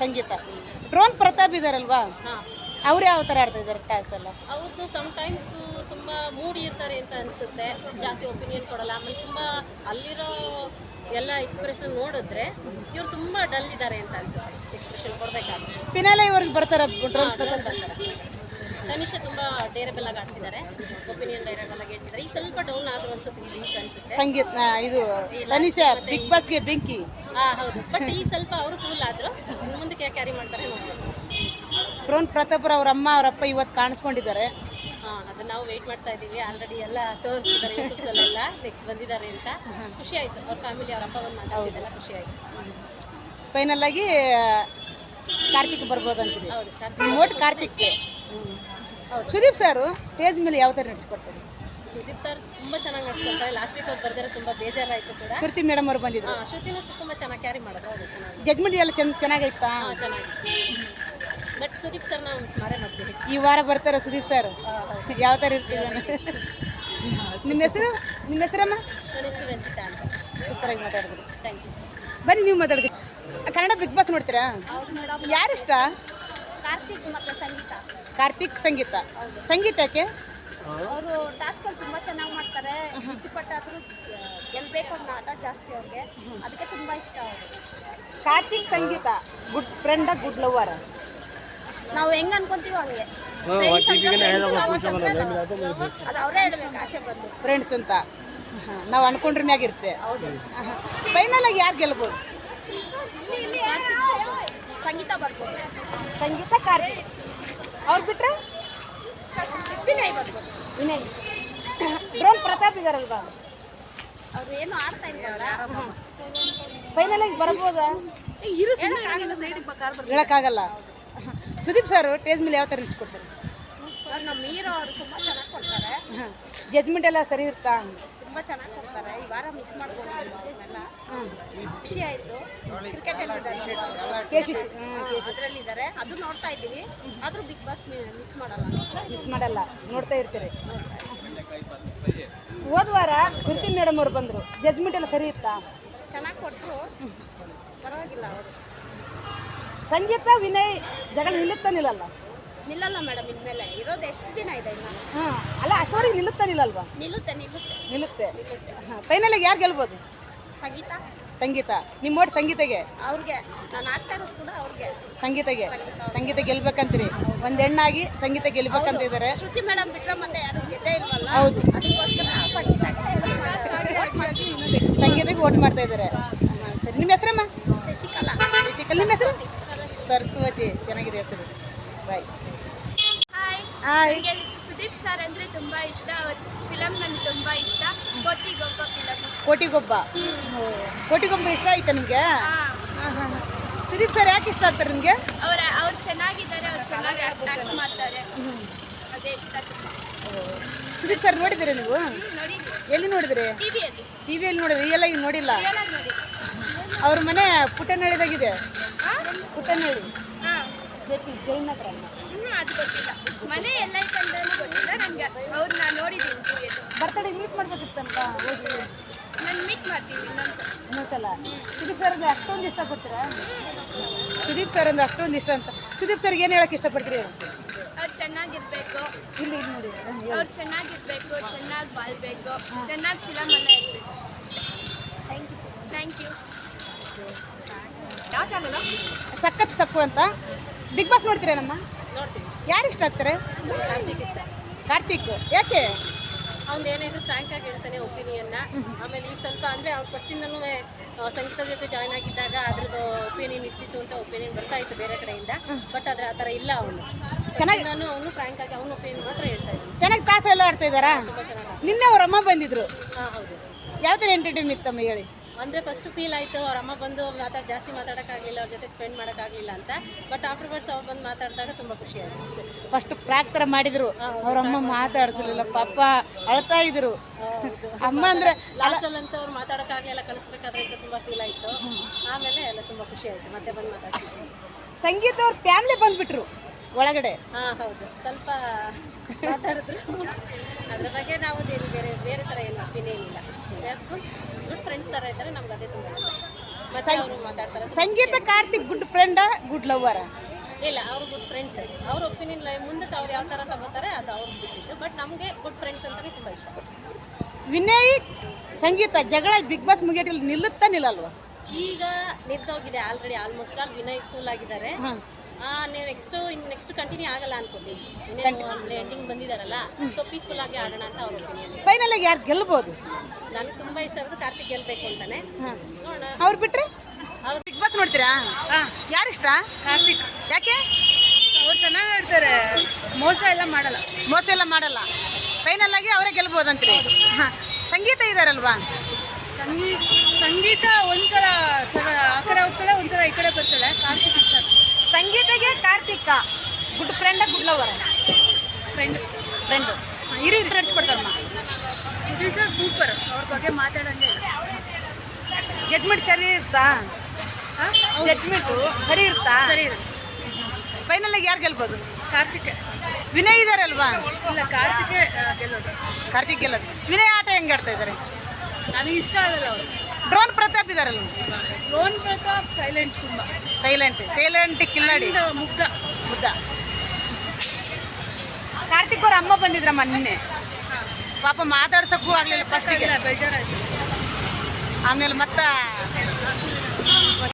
ಸಂಗೀತ. Drone Pratap ಇದಾರಲ್ವಾ? ಹಾಂ. ಅವ್ರು ಯಾವ ಥರ ಆಡ್ತಾ ಇದ್ದಾರೆ ಕ್ಲಾಸ್ ಎಲ್ಲ? ಅವ್ರದ್ದು ಸಮ್ಟೈಮ್ಸ್ ತುಂಬ ಮೂಡಿ ಇರ್ತಾರೆ ಅಂತ ಅನಿಸುತ್ತೆ. ಜಾಸ್ತಿ ಒಪಿನಿಯನ್ ಕೊಡಲ್ಲ. ಆಮೇಲೆ ತುಂಬ ಅಲ್ಲಿರೋ ಎಲ್ಲ ಎಕ್ಸ್ಪ್ರೆಷನ್ ನೋಡಿದ್ರೆ ಇವ್ರು ತುಂಬ ಡಲ್ ಇದ್ದಾರೆ ಅಂತ ಅನ್ಸುತ್ತೆ. ಎಕ್ಸ್ಪ್ರೆಷನ್ ಕೊಡಬೇಕಾದ್ರೆ. ಪಿನಾಲೆ ಇವ್ರಿಗೆ ಬರ್ತಾರೆ ಡ್ರೋನ್ ಪ್ರತಾಪ್. ತನಿಷಾ ತುಂಬ ಡೇರಬಲ್ ಆಗಿ ಆಡ್ತಿದ್ದಾರೆ ಒಪಿನಿಯನ್ ಡೈರೆಬಲ್ ಆಗಿ ಹೇಳ್ತಿದ್ದಾರೆ ಈಗ ಸ್ವಲ್ಪ ಡೌನ್ ಆದ್ರು ಅನ್ಸುತ್ತೆ ಈ ವೀಕ್ ಅನ್ಸುತ್ತೆ? ಸಂಗೀತ ಇದು ತನಿಷಾ ಬಿಗ್ ಬಾಸ್ಗೆ ಬೆಂಕಿ. ಹಾಂ ಹೌದು. ಬಟ್ ಈಗ ಸ್ವಲ್ಪ ಅವರು ಕೂಲ್ ಆದ್ರು ಇನ್ನು ಮುಂದಕ್ಕೆ ಕ್ಯಾರಿ ಮಾಡ್ತಾರೆ ನೋಡ್ಬೋದು. ಡ್ರೋನ್ ಪ್ರತಾಪ್ ಅವ್ರ ಅಮ್ಮ ಅವರಪ್ಪ ಇವತ್ತು ಕಾಣಿಸ್ಕೊಂಡಿದ್ದಾರೆ. ಹಾಂ ಅದು ನಾವು ವೆಯ್ಟ್ ಮಾಡ್ತಾ ಇದ್ದೀವಿ. ಆಲ್ರೆಡಿ ಎಲ್ಲ ತೋರಿಸಿದ್ದಾರೆ ಯೂಟ್ಯೂಬ್ಸಲ್ಲೆಲ್ಲ ನೆಕ್ಸ್ಟ್ ಬಂದಿದ್ದಾರೆ ಅಂತ. ಖುಷಿ ಆಯಿತು. ಅವ್ರ ಫ್ಯಾಮಿಲಿ ಅವ್ರ ಅಪ್ಪ ಬಂದು ಮಾತಾಡಿದ್ದೆಲ್ಲ ಖುಷಿ ಆಯಿತು. ಫೈನಲ್ ಆಗಿ ಕಾರ್ತಿಕ್ ಬರ್ಬೋದು ಅಂತ ಹೌದು ಕಾರ್ತಿಕ್. ಸುದೀಪ್ ಸರ್ ಪೇಜ್ ಮೇಲೆ ಯಾವ ಥರ ನಡೆಸ್ಕೊಡ್ತಾರೆ? ಸುದೀಪ್ ಸರ್ ತುಂಬ ಚೆನ್ನಾಗಿ ನಡೆಸ್ಕೊಡ್ತಾರೆ. ಲಾಸ್ಟ್ ವೀಕ್ ಅವ್ರು ಬರ್ದಿರೋ ತುಂಬ ಬೇಜಾರಾಯಿತು ಕೂಡ. ಶ್ರುತಿ ಮೇಡಮ್ ಅವರು ಬಂದಿದ್ರು. ಹಾಂ ಶ್ರುತಿನೂ ತುಂಬ ಚೆನ್ನಾಗಿ ಕ್ಯಾರಿ ಮಾಡೋದು ಹೌದು ಚೆನ್ನಾಗಿ. ಜಜ್ಮೆಂಟ್ ಎಲ್ಲ ಚೆನ್ನ ಚೆನ್ನಾಗಿತ್ತಾ ಹಾಂ ಚೆನ್ನಾಗಿ. ಬಟ್ ಸುದೀಪ್ ಸರ್ ನಾವು ಮಿಸ್ ಮಾಡೇ ಮಾಡ್ತೀವಿ ಈ ವಾರ ಬರ್ತಾರೆ ಸುದೀಪ್ ಸರ್. ಯಾವ ಥರ ಇರ್ತೀವಿ ನಿಮ್ಮ ಹೆಸರು? ನಿಮ್ಮ ಹೆಸರಮ್ಮ? ನನ್ನ ಹೆಸರು ರಂಜಿತಾ ಅಂತ. ಸೂಪರಾಗಿ ಮಾತಾಡಿದ್ರು. ಥ್ಯಾಂಕ್ ಯು ಬನ್ನಿ ನೀವು ಮಾತಾಡಿದ್ರಿ ಕನ್ನಡ ಬಿಗ್ ಬಾಸ್ ನೋಡ್ತೀರಾ? ಯಾರಿಷ್ಟ? ಕಾರ್ತಿಕ್ ಮತ್ತೆ ಸಂಗೀತ. ಕಾರ್ತಿಕ್ ಸಂಗೀತ. ಸಂಗೀತಕ್ಕೆ ಅವರು ಟಾಸ್ಕಲ್ಲಿ ತುಂಬ ಚೆನ್ನಾಗಿ ಮಾಡ್ತಾರೆ. ಜಿದ್ದುಪಟ್ಟ ಆದರೂ ಗೆಲ್ಬೇಕು ಅನ್ನೋ ಆಟ ಜಾಸ್ತಿ ಅವ್ರಿಗೆ. ಅದಕ್ಕೆ ತುಂಬ ಇಷ್ಟ ಅವರು. Karthik Sangeetha. Good friend good lover. ನಾವು ಹೆಂಗ್ ಅನ್ಕೊಂತೀವೋ ಹಂಗೆ. ಅದು ಅವರೇ ಹೇಳ್ಬೇಕು ಆಚೆ ಬಂದು. ಫ್ರೆಂಡ್ಸ್ ಅಂತ. ನಾವು ಅನ್ಕೊಂಡ್ರ ಮ್ಯಾಗಿರುತ್ತೆ ಹೌದು. ಫೈನಲ್ ಆಗಿ ಯಾರು ಗೆಲ್ಬೋದು? ಸಂಗೀತ ಬರ್ಬೋದು. ಸಂಗೀತ ಕಾರ್ತಿಕ್ ಅವ್ರು ಬಿಟ್ರೆ? ವಿನಯ್ ಬರ್ಬೋದು. ವಿನಯ್. ಡ್ರೋನ್ ಪ್ರತಾಪ್ ಇದಾರಲ್ವಾ? ಅವ್ರು ಏನು ಆಡ್ತಾ ಫೈನಲ್ ಆಗಿ ಬರ್ಬೋದಾ? ಹೇಳಕ್ಕಾಗಲ್ಲ. ಹೇಳಕ್ಕಾಗಲ್ಲ. ಸುದೀಪ್ ಸರ್ ಟೇಜ್ ಮೇಲೆ ಯಾವ ಥರ ನಿಲ್ಸ್ಕೊಡ್ತಾರೆ ನಮ್ಮ ಹೀರೋ ಅವರು ತುಂಬ ಚೆನ್ನಾಗಿ ಕೊಡ್ತಾರೆ. ಜಜ್ಮೆಂಟ್ ಎಲ್ಲ ಸರಿ ಇರ್ತಾ ತುಂಬ ಚೆನ್ನಾಗಿ ಕೊಡ್ತಾರೆ. ಈ ವಾರ ಮಿಸ್ ಮಾಡ್ಕೊಂಡಿಲ್ಲ ಖುಷಿ ಆಯಿತು. ಕ್ರಿಕೆಟ್ ಅದರಲ್ಲಿದ್ದಾರೆ. ಅದು ನೋಡ್ತಾ ಇದ್ದೀವಿ. ಆದರೂ ಬಿಗ್ ಬಾಸ್ ಮಿಸ್ ಮಾಡಲ್ಲ. ಮಿಸ್ ಮಾಡಲ್ಲ. ನೋಡ್ತಾ ಇರ್ತೀರಿ. ಹೋದ ವಾರ ಶ್ರುತಿ ಮೇಡಮ್ ಅವ್ರು ಬಂದರು. ಜಜ್ಮೆಂಟ್ ಎಲ್ಲ ಸರಿ ಇತ್ತಾ? ಚೆನ್ನಾಗಿ ಕೊಟ್ಟರು ಪರವಾಗಿಲ್ಲ ಅವರು. ಸಂಗೀತ ವಿನಯ್ ಜಗಳ ನಿಲ್ಲುತ್ತಾ ನಿಲ್ಲಲ್ಲ ಮೇಡಮ್ ಇನ್ಮೇಲೆ. ಇರೋದು ಎಷ್ಟು ದಿನ ಇದೆ ಇನ್ನು? ಹಾಂ ಅಲ್ಲ ಅಷ್ಟವರೆಗೆ ನಿಲ್ಲುತ್ತಾ ನಿಲ್ಲಲ್ವಾ? ನಿಲ್ಲುತ್ತೆ ನಿಲ್ಲುತ್ತೆ. ನಿಲ್ಲುತ್ತೆ. ನಿಲ್ಲುತ್ತೆ. ಹಾಂ ಫೈನಲ್ ಯಾರು ಗೆಲ್ಬೋದು? ಸಂಗೀತ. ಸಂಗೀತ. ನಿಮ್ಮ ಓಟ್ ಸಂಗೀತಗೆ? ಅವ್ರಿಗೆ. ನಾನು ಆಗ್ತಾ ಇರೋದು ಕೂಡ ಅವ್ರಿಗೆ. ಸಂಗೀತಗೆ. ಸಂಗೀತ ಗೆಲ್ಬೇಕಂತೀರಿ. ಒಂದು ಹೆಣ್ಣಾಗಿ ಸಂಗೀತ ಗೆಲ್ಬೇಕಂತ ಇದ್ದಾರೆ ಶ್ರುತಿ ಮೇಡಮ್ ಬಿಟ್ರೆ ಮತ್ತೆ ಯಾರು ಗೆದ್ದೇ ಇಲ್ವಲ್ಲ? ಹೌದು. ಅದಕ್ಕೋಸ್ಕರ ಸಂಗೀತ ಸಂಗೀತಕ್ಕೆ ಓಟ್ ಮಾಡ್ತಾ ಇದ್ದಾರೆ ನಿಮ್ಮ ಹೆಸರಮ್ಮ? ಶಶಿಕಲಾ. ಶಶಿಕಲಾ. ನಿಮ್ಮ ಹೆಸರು? ಸರಸ್ವತಿ. ಚೆನ್ನಾಗಿದೆ ಹೆಸರು. ಬಾಯ್ ಹಾಯ್ ಸುದೀಪ್ ಸರ್ ಅಂದರೆ ತುಂಬ ಇಷ್ಟ. ಅವ್ರ ಫಿಲಮ್ ನನಗೆ ತುಂಬ ಇಷ್ಟ. ಕೋಟಿಗೊಬ್ಬ ಫಿಲಮ್ ಕೋಟಿಗೊಬ್ಬ? ಕೋಟಿಗೊಬ್ಬ ಇಷ್ಟ ಆಯ್ತಾ ನಿಮಗೆ? ಹಾಂ. ಸುದೀಪ್ ಸರ್ ಯಾಕೆ ಇಷ್ಟ ಆಗ್ತಾರೆ ನಿಮಗೆ? ಅವ್ರ ಅವ್ರು ಚೆನ್ನಾಗಿದ್ದಾರೆ ಅವ್ರು ಚೆನ್ನಾಗಿ ಆ್ಯಕ್ಟ್ ಮಾಡ್ತಾರೆ. ಅದೇ ಇಷ್ಟ ಸುದೀಪ್ ಸರ್ ನೋಡಿದ್ರೆ ನೀವು? ಎಲ್ಲಿ ನೋಡಿದ್ರಿ? ಟಿವಿಯಲ್ಲಿ ಟಿ ವಿಯಲ್ಲಿ ನೋಡಿದ್ರಿ ಎಲ್ಲ ಈಗ ನೋಡಿಲ್ಲ? ಅವ್ರ ಮನೆ ಪುಟ್ಟನಹಳ್ಳಿದಾಗಿದೆ. ಪುಟ್ಟನಹಳ್ಳಿ. ಹಾಂ ಜೆ ಪಿ ಜೈನ್ ಹತ್ರ ಅದು ಗೊತ್ತಿಲ್ಲ. ಮನೆ ಎಲ್ಲ ಐತಂದ್ರೆ ಗೊತ್ತಿಲ್ಲ. ನನಗೆ ಅವ್ರನ್ನ ನೋಡಿದ್ದೀನಿ ಟಿ ವಿಯಲ್ಲಿ ಬರ್ತಡೇ ಮೀಟ್ ಮಾಡ್ಬೇಕಿತ್ತಂತ ಹೋಗಿ. ನಾನು ಮೀಟ್ ಮಾಡ್ತೀನಿ ಇನ್ನೊಂದು ಇನ್ನೊಂದ್ಸಲ. ಸುದೀಪ್ ಸರ್ ಅಂದ್ರೆ ಅಷ್ಟೊಂದು ಇಷ್ಟಪಡ್ತೀರಾ ಸುದೀಪ್ ಸರ್ ಅಂದ್ರೆ ಅಷ್ಟೊಂದು ಇಷ್ಟ ಅಂತ. ಸುದೀಪ್ ಸರ್ಗೆ ಏನು ಹೇಳಕ್ಕೆ ಇಷ್ಟಪಡ್ತೀರಿ? ಅವ್ರು ಚೆನ್ನಾಗಿರ್ಬೇಕು. ಇಲ್ಲಿ ಇಲ್ಲಿ ನೋಡಿ. ಅವ್ರು ಚೆನ್ನಾಗಿರ್ಬೇಕು ಚೆನ್ನಾಗಿ ಬಾಳ್ಬೇಕು ಚೆನ್ನಾಗಿ ಫಿಲಮ್ ಎಲ್ಲ ಇರಬೇಕು. ಥ್ಯಾಂಕ್ ಯು ಥ್ಯಾಂಕ್ ಯು ಸಖತ್ ಸಕ್ಕು ಅಂತ? ಬಿಗ್ ಬಾಸ್ ನೋಡ್ತೀರಾ ನಮ್ಮ? ನೋಡ್ತೀವಿ ಯಾರು ಇಷ್ಟ ಆಗ್ತಾರೆ? ಕಾರ್ತಿಕ್ ಇಷ್ಟ. ಕಾರ್ತಿಕ್ ಯಾಕೆ? ಅವ್ನು ಏನಿದ್ರು ಫ್ರ್ಯಾಂಕ್ ಆಗಿ ಹೇಳ್ತಾನೆ ಒಪಿನಿಯನ್ನ ಆಮೇಲೆ ಈಗ ಸ್ವಲ್ಪ ಅಂದರೆ ಅವ್ನು ಫಸ್ಟಿಂದನೂ ಸಂಗೀತದ ಜೊತೆ ಜಾಯ್ನ್ ಆಗಿದ್ದಾಗ ಅದ್ರದ್ದು ಒಪಿನಿಯನ್ ಇರ್ತಿತ್ತು ಅಂತ ಒಪಿನಿಯನ್ ಬರ್ತಾ ಇತ್ತು ಬೇರೆ ಕಡೆಯಿಂದ. ಬಟ್ ಆದರೆ ಆ ಥರ ಇಲ್ಲ ಅವನು. ಚೆನ್ನಾಗಿ- ನಾನು ಅವನು ಫ್ರ್ಯಾಂಕ್ ಆಗಿ ಅವನ ಒಪಿನಿಯನ್ ಮಾತ್ರ ಹೇಳ್ತಾ ಇದ್ದೀನಿ ಚೆನ್ನಾಗಿ ತಾಸ ಎಲ್ಲ ಆಡ್ತಾ ಇದ್ದಾರಾ? ನಿನ್ನೆ ಅವ್ರ ಅಮ್ಮ ಬಂದಿದ್ರು. ಹಾಂ ಹೌದು. ಯಾವ ಥರ ಎಂಟರ್ಟೈನ್ ಇತ್ತಮ್ಮ ಹೇಳಿ? ಅಂದರೆ ಫಸ್ಟ್ ಫೀಲ್ ಆಯಿತು ಅವ್ರ ಅಮ್ಮ ಬಂದು ಮಾತಾಡಿ ಜಾಸ್ತಿ ಮಾತಾಡೋಕ್ಕಾಗಲಿಲ್ಲ ಅವ್ರ ಜೊತೆ ಸ್ಪೆಂಡ್ ಮಾಡೋಕ್ಕಾಗಲಿಲ್ಲ ಅಂತ. ಬಟ್ ಆಫ್ಟರ್ ಬರ್ಸ್ ಅವ್ರು ಬಂದು ಮಾತಾಡಿದಾಗ ತುಂಬ ಖುಷಿ ಆಯಿತು ಫಸ್ಟ್ ಪ್ರಾಕ್ ಥರ ಮಾಡಿದ್ರು. ಅವ್ರ ಅಮ್ಮ ಮಾತಾಡಿಸಲಿಲ್ಲ ಪಾಪ ಅಳ್ತಾ ಇದ್ರು. ಅಮ್ಮ ಅಂದ್ರೆ ಅಂತ ಅವ್ರು ಮಾತಾಡೋಕ್ಕಾಗಲಿಲ್ಲ ಕಲಿಸ್ಬೇಕಾದ್ರೆ ಅಂತ ತುಂಬ ಫೀಲ್ ಆಯಿತು. ಆಮೇಲೆ ಎಲ್ಲ ತುಂಬ ಖುಷಿ ಆಯಿತು ಮತ್ತೆ ಬಂದು ಮಾತಾಡ್ತೀವಿ ಸಂಗೀತ ಅವ್ರ ಫ್ಯಾಮ್ಲಿ ಬಂದ್ಬಿಟ್ರು ಒಳಗಡೆ. ಹಾಂ ಹೌದು. ಸ್ವಲ್ಪ ಮಾತಾಡಿದ್ರು. ಅದ್ರ ಬಗ್ಗೆ ನಾವು ಬೇರೆ ಬೇರೆ ಥರ ಏನು ಒಪಿನಿಯನ್ ಇಲ್ಲ. ಫ್ರೆಂಡ್ಸ್ ಥರ ಇದ್ದಾರೆ ನಮ್ಗೆ ಅದೇ ತುಂಬ ಇಷ್ಟ. ಮತ್ತೆ ಅವರು ಮಾತಾಡ್ತಾರೆ. Sangeetha Karthik good friend good lover ಇಲ್ಲ ಅವ್ರು ಗುಡ್ ಫ್ರೆಂಡ್ಸ್ ಅವ್ರ ಒಪಿನಿಯನ್ ಲೈ ಮುಂದಕ್ಕೆ ಅವ್ರು ಯಾವ ಥರ ತಗೋತಾರೆ ಅದು ಅವ್ರು ಬಿಟ್ಟಿದ್ದು. ಬಟ್ ನಮಗೆ ಗುಡ್ ಫ್ರೆಂಡ್ಸ್ ಅಂತಲೇ ತುಂಬ ಇಷ್ಟ. ವಿನಯ್ ಸಂಗೀತ ಜಗಳ ಬಿಗ್ ಬಾಸ್ ಮುಗಿಯಟಿಲ್ ನಿಲ್ಲುತ್ತಾ ನಿಲ್ಲಲ್ವಾ? ಈಗ ನಿಂತೋಗಿದೆ already almost all Vinay cool ಆಗಿದ್ದಾರೆ. ನೆಕ್ಸ್ಟ್ ನೆಕ್ಸ್ಟ್ ಕಂಟಿನ್ಯೂ ಆಗಲ್ಲ ಅನ್ಕೋತೀನಿ. ಎಂಡಿಂಗ್ ಬಂದಿದ್ದಾರಲ್ಲ ಸೊ ಪೀಸ್ಫುಲ್ ಆಗಿ ಆಡೋಣ ಅಂತ ಅವ್ರ ಒಪಿನಿಯನ್ ಫೈನಲ್ ಆಗಿ ಯಾರು ಗೆಲ್ಬೋದು? ನನಗೆ ತುಂಬಾ ಇಷ್ಟ ಇರೋದು ಕಾರ್ತಿಕ್ ಗೆಲ್ಬೇಕು ಅಂತಾನೆ. ನೋಡೋಣ. ಅವ್ರು ಬಿಟ್ರೆ? ಅವ್ರು ಬಿಗ್ ಬಾಸ್ ನೋಡ್ತೀರಾ? ಯಾರಿಷ್ಟ ಕಾರ್ತಿಕ್. ಯಾಕೆ? ಅವ್ರು ಚೆನ್ನಾಗಿ ಆಡ್ತಾರೆ. ಮೋಸ ಎಲ್ಲ ಮಾಡಲ್ಲ. ಮೋಸ ಎಲ್ಲ ಮಾಡಲ್ಲ. ಫೈನಲ್ ಆಗಿ ಅವರೇ ಗೆಲ್ಬೋದಂತ್ರಿ. ಹಾಂ. ಸಂಗೀತ ಇದಾರಲ್ವಾ? ಸಂಗೀತ ಸಂಗೀತ ಒಂದ್ಸಲ ಆ ಕಡೆ ಹೋಗ್ತಾಳೆ ಒಂದ್ಸಲ ಈ ಕಡೆ ಬರ್ತಾಳೆ. ಕಾರ್ತಿಕ್ ಇಷ್ಟ. ಸಂಗೀತಗೆ Karthik. Good friend good lover friend friend ಹಿರಿ ನಡೆಸ್ಕೊಡ್ತಾರಮ್ಮ. ಸರ್ ಸೂಪರ್ ಅವ್ರ ಬಗ್ಗೆ ಮಾತಾಡಂಗೆ ಜಜ್ಮೆಂಟ್ ಸರಿ ಇರ್ತಾ ಜಜ್ಮೆಂಟು ಸರಿ ಇರ್ತಾ ಸರಿ ಇದೆ ಫೈನಲ್ ಆಗಿ ಯಾರು ಗೆಲ್ಬೋದು? ಕಾರ್ತಿಕ್. ವಿನಯ್ ಇದಾರಲ್ವಾ ಇಲ್ಲ ಕಾರ್ತಿಕ್ ಗೆಲ್ಲೋದು. ಕಾರ್ತಿಕ್ ಗೆಲ್ಲದು. ವಿನಯ್ ಆಟ ಹೆಂಗೆ ಆಡ್ತಾ ಇದ್ದಾರೆ? ನನಗೆ ಇಷ್ಟ ಆಗಲ್ಲ ಅವರು. ಡ್ರೋನ್ ಪ್ರತಾಪ್ ಇದಾರಲ್ಲ. ಸೋನ್ ಪ್ರತಾಪ್ ಸೈಲೆಂಟ್ ತುಂಬ. ಸೈಲೆಂಟ್ ಸೈಲೆಂಟ್ ಕಿಲ್ಲಾಡಿ. ಮುಗ್ಧ. ಮುಗ್ಧ. ಕಾರ್ತಿಕ್ ಅವ್ರ ಅಮ್ಮ ಬಂದಿದ್ರಮ್ಮ ನಿನ್ನೆ. ಪಾಪ ಮಾತಾಡ್ಸಕ್ಕೂ ಆಗ್ಲಿಲ್ಲ ಫಸ್ಟಿಗೆ ಬೇಜಾರಾಯ್ತು. ಆಮೇಲೆ ಮತ್ತೆ